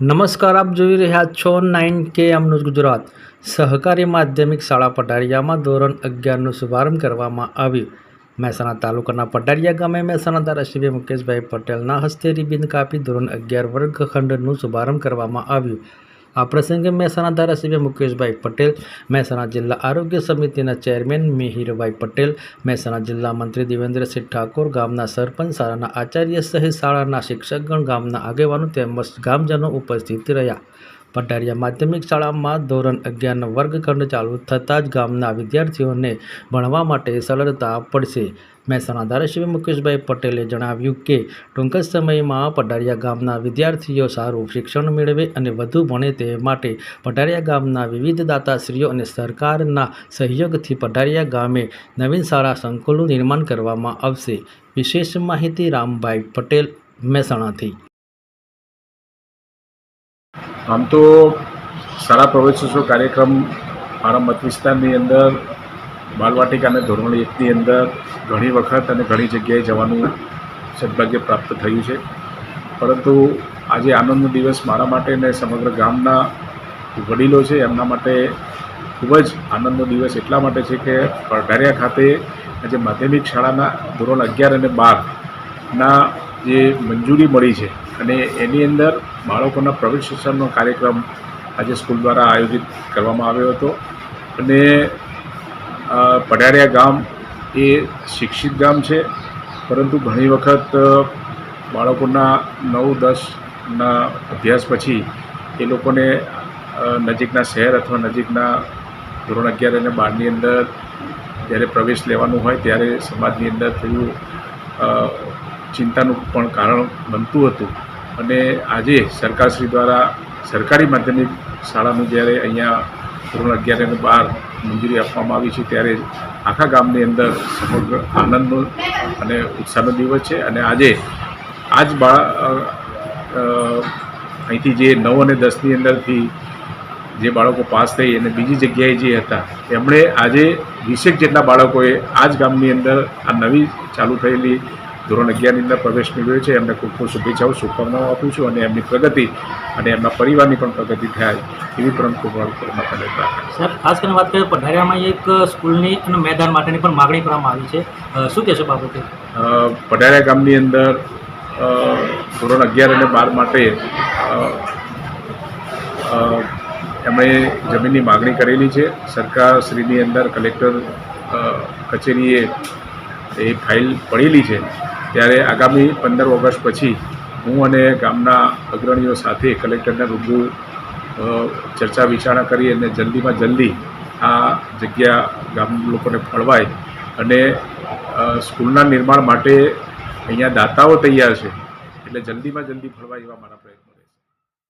નમસ્કાર, આપ જોઈ રહ્યા છો નાઇન કે એમનું ગુજરાત. સહકારી માધ્યમિક શાળા પટારિયામાં ધોરણ અગિયારનો શુભારંભ કરવામાં આવ્યું. મહેસાણા તાલુકાના પટારિયા ગામે મહેસાણા ધારાસભ્ય મુકેશભાઈ પટેલના હસ્તે રિબિન કાપી ધોરણ અગિયાર વર્ગખંડનું શુભારંભ કરવામાં આવ્યું. આ પ્રસંગે મહેસાણા ધારાસભ્ય મુકેશભાઈ પટેલ, મહેસાણા જિલ્લા આરોગ્ય સમિતિના ચેરમેન મિહિરભાઈ પટેલ, મહેસાણા જિલ્લા મંત્રી દેવેન્દ્રસિંહ ઠાકોર, ગામના સરપંચ શાળાના આચાર્ય સહિત શાળાના શિક્ષકગણ, ગામના આગેવાનો તેમજ ગામજનો ઉપસ્થિત રહ્યા. પટારિયા માધ્યમિક શાળામાં ધોરણ અગિયારનો વર્ગખંડ ચાલુ થતાં જ ગામના વિદ્યાર્થીઓને ભણવા માટે સરળતા પડશે. મહેસાણા ધારાસભ્ય મુકેશભાઈ પટેલે જણાવ્યું કે, ટૂંક જ સમયમાં પઢારિયા ગામના વિદ્યાર્થીઓ સારું શિક્ષણ મેળવે અને વધુ ભણે તે માટે પઢારિયા ગામના વિવિધ દાતાશ્રીઓ અને સરકારના સહયોગથી પઢારિયા ગામે નવીન શાળા સંકુલનું નિર્માણ કરવામાં આવશે. વિશેષ માહિતી રામભાઈ પટેલ, મહેસાણાથી. આમ તો શાળા પ્રવેશોત્સવ કાર્યક્રમ મારા મત વિસ્તારની અંદર બાલવાટિકા અને ધોરણ એકની અંદર ઘણી વખત અને ઘણી જગ્યાએ જવાનું સદભાગ્ય પ્રાપ્ત થયું છે. પરંતુ આજે આનંદનો દિવસ મારા માટે ને સમગ્ર ગામના વડીલો છે, એમના માટે ખૂબ જ આનંદનો દિવસ એટલા માટે છે કે પઢારિયા ખાતે આજે માધ્યમિક શાળાના ધોરણ અગિયાર અને બારના જે મંજૂરી મળી છે અને એની અંદર બાળકોના પ્રવેશ શિક્ષણનો કાર્યક્રમ આજે સ્કૂલ દ્વારા આયોજિત કરવામાં આવ્યો હતો. અને પઢારિયા ગામ એ શિક્ષિત ગામ છે પરંતુ ઘણી વખત બાળકોના નવ દસના અભ્યાસ પછી એ લોકોને નજીકના શહેર અથવા નજીકના ધોરણ અગિયાર અને બારની અંદર જ્યારે પ્રવેશ લેવાનું હોય ત્યારે સમાજની અંદર અ, ચિંતાનું પણ કારણ બનતું હતું. અને આજે સરકારશ્રી દ્વારા સરકારી માધ્યમિક શાળાનું જ્યારે અહીંયા ધોરણ અગિયાર અને બાર મંજૂરી આપવામાં આવી છે, ત્યારે આખા ગામની અંદર સમગ્ર આનંદનો અને ઉત્સાહનો દિવસ છે. અને આજે આ જ અહીંથી જે નવ અને દસની અંદરથી જે બાળકો પાસ થઈ અને બીજી જગ્યાએ જે હતા એમણે આજે વીસેક જેટલા બાળકોએ આ જ ગામની અંદર આ નવી ચાલુ થયેલી ધોરણ અગિયારની અંદર પ્રવેશ મેળવ્યો છે એમને ખૂબ ખૂબ શુભેચ્છાઓ શુભકામનાઓ આપું છું અને એમની પ્રગતિ અને એમના પરિવારની પણ પ્રગતિ થાય એવી પણ ખૂબ સાહેબ ખાસ કરીને વાત કરીએ પઢારિયામાં એક સ્કૂલની અને મેદાન માટેની પણ માગણી કરવામાં આવી છે. શું કહેશો બાબતે? પઢારિયા ગામની અંદર ધોરણ અગિયાર અને બાર માટે એમણે જમીનની માગણી કરેલી છે. સરકારશ્રીની અંદર કલેક્ટર કચેરીએ એ ફાઇલ પડેલી છે. ત્યારે આગામી પંદર ઓગસ્ટ પછી હું અને ગામના અગ્રણીઓ સાથે કલેક્ટરને રૂબરૂ ચર્ચા વિચારણા કરી અને જલ્દીમાં જલ્દી આ જગ્યા ગામ લોકોને ફળવાય અને સ્કૂલના નિર્માણ માટે અહીંયા દાતાઓ તૈયાર છે. એટલે જલ્દીમાં જલ્દી ફળવાય એવા મારા પ્રયત્નો